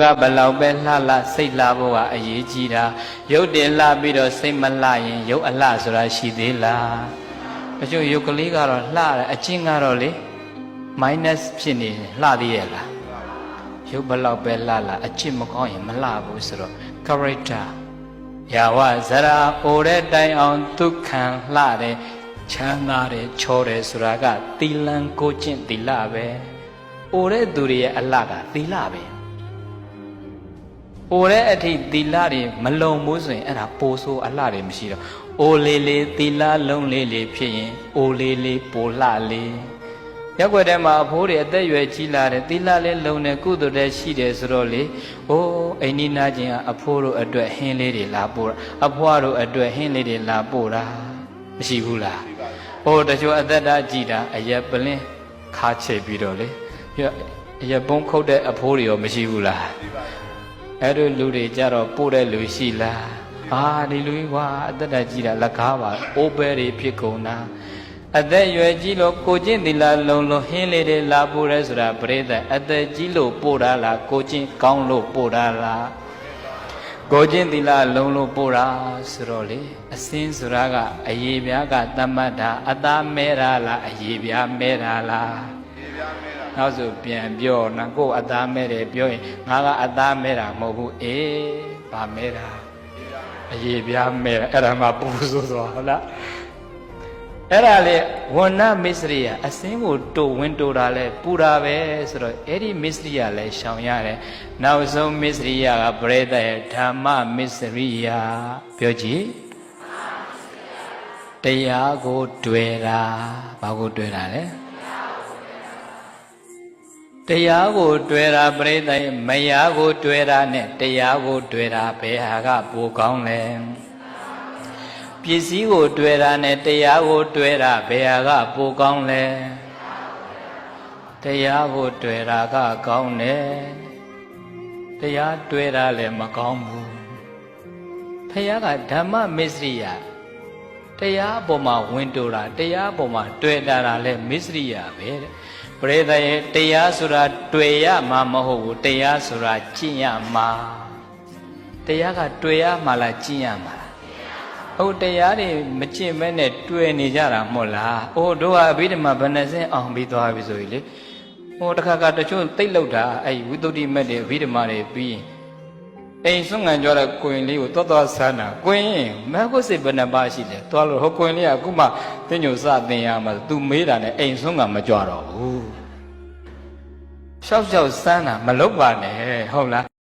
ကဘလောက်ပဲလှလှစိတ်လှဖို့ကအရေးကြီးတာရုပ်တင်လှပြီးတော့စိတ်မလှရင်ရုပ်အလှဆိုတာရှိသေးလားတချို့ရုပ်ကလေးကတော့လှတယ်အချင်းကတော့လေ minus ဖြစ်နေတယ်လှသေးရဲ့လားရုပ်ဘလောက်ပဲလှလှအချင်းမကောင်းရင်မလှဘူးဆိုတော့ character ယာဝဇရာအိုတဲ့တိုင်အောင်ဒုက္ခံလှတယ်ချမ်းသာတယ်ချောတယ်ဆိုတာကသီလံကိုကျင့်သီလပဲအိုတဲ့သူတွေရဲ့အလှကသီလပဲ။ အိုတဲ့အထိသီလတွေမလုံဘူးဆိုရင်အဲ့ဒါပိုဆိုးအလှတွေမရှိတော့အိုလေးလေးသီလလုံးလေးလေးဖြစ်ရင်အိုလေးလေးပိုလှလေးရက်ွက်ထဲမှာအဖိုးတွေအသက်အရွယ်ကြီးလာတယ်သီလလေးလုံနေကုသိုလ်တဲ့ရှိတယ်ဆိုတော့လေအိုးအိန္ဒိနာချင်းကအဖိုးတို့အတွက်ဟင်းလေးတွေလာပို့တာအဖွားတို့အတွက်ဟင်းလေးတွေလာပို့တာမရှိဘူးလားဟိုတချို့အသက်တာကြည်တာအရက်ပလင်းခါချိတ်ပြီးတော့လေပြအရက်ပုံးခုတ်တဲ့အဖိုးတွေရောမရှိဘူးလား အဲ့တို့လူတွေကြတော့ပို့တဲ့လူရှိလားအာဒီလူကြီးကွာအသက်တက်ကြီးတာလက်ကားပါအိုးပဲတွေဖြစ်ကုန်တာအသက်ရွယ်ကြီးလို့ကိုချင်းသီလာလုံလို့ဟင်းလေးတွေလာပို့ရဲဆိုတာပြိဿအသက်ကြီးလို့ပို့တာလားကိုချင်းကောင်းလို့ပို့တာလားကိုချင်းသီလာလုံလို့ပို့တာဆိုတော့လေအစင်းဆိုတာကအရေးပြားကတမတ်တာအသားမဲတာလားအရေးပြားမဲတာလား နောက်ဆိုပြန်ပြောနာကိုယ်အသားမဲတယ်ပြောရင်ငါကအသားမဲတာမဟုတ်ဘူးအေးဗာမဲတာအရေးပြားမဲတာအဲ့ဒါမှပူဆိုဆိုဟုတ်လားအဲ့ဒါလေဝဏမစ္စရိယအစင်းကိုတိုးဝင်တိုးတာလဲပူတာပဲဆိုတော့အဲ့ဒီမစ္စရိယလဲရှောင်ရတယ်နောက်ဆုံးမစ္စရိယကပရိသတ်ရဲ့ဓမ္မမစ္စရိယပြောကြည့်တရားကိုတွေ့တာဘာကိုတွေ့တာလဲ တရားကိုတွေ့တာပြိဿမယားကိုတွေ့တာနဲ့တရားကိုတွေ့တာဘယ်ဟာကပိုကောင်းလဲပစ္စည်းကိုတွေ့တာနဲ့တရားကိုတွေ့တာဘယ်ဟာကပိုကောင်းလဲတရားကိုတွေ့တာကကောင်းတယ်တရားတွေ့တာလည်းမကောင်းဘူးဖခင်ကဓမ္မမစ္စရိယတရားအပေါ်မှာဝင်တိုးတာတရားအပေါ်မှာတွေ့တာလည်းမစ္စရိယပဲတဲ့ ပရိသတ်ရဲ့တရားဆိုတာတွေ့ရမှာမဟုတ်ဘူးတရားဆိုတာကျင့်ရမှာတရားကတွေ့ရမှာလားကျင့်ရမှာလားဟုတ်တရားတွေမကျင့်မဲနဲ့တွေ့နေကြတာမဟုတ်လားအိုးတို့ဟာအဘိဓမ္မာဘယ်နှစင်းအောင်ပြီးသွားပြီဆိုရင်လေဟိုတစ်ခါကတချို့တိတ်လောက်တာအဲ့ဝိသုဒ္ဓိမက်တွေအဘိဓမ္မာတွေပြီးရင် အိမ်စွန့်ငံကြတဲ့ကိုရင်လေးကိုသွားသွားဆန်းတာကိုရင်မဟုတ်စိတ်ဘယ်နှပါရှိတယ်သွားလို့ဟိုကိုရင်လေးကအခုမှတင်းညိုစတင်ရမှာသူမေးတာနဲ့အိမ်စွန့်ငံမကြွတော့ဘူးရှောက်ရှောက်စမ်းတာမလုပ်ပါနဲ့ဟုတ်လား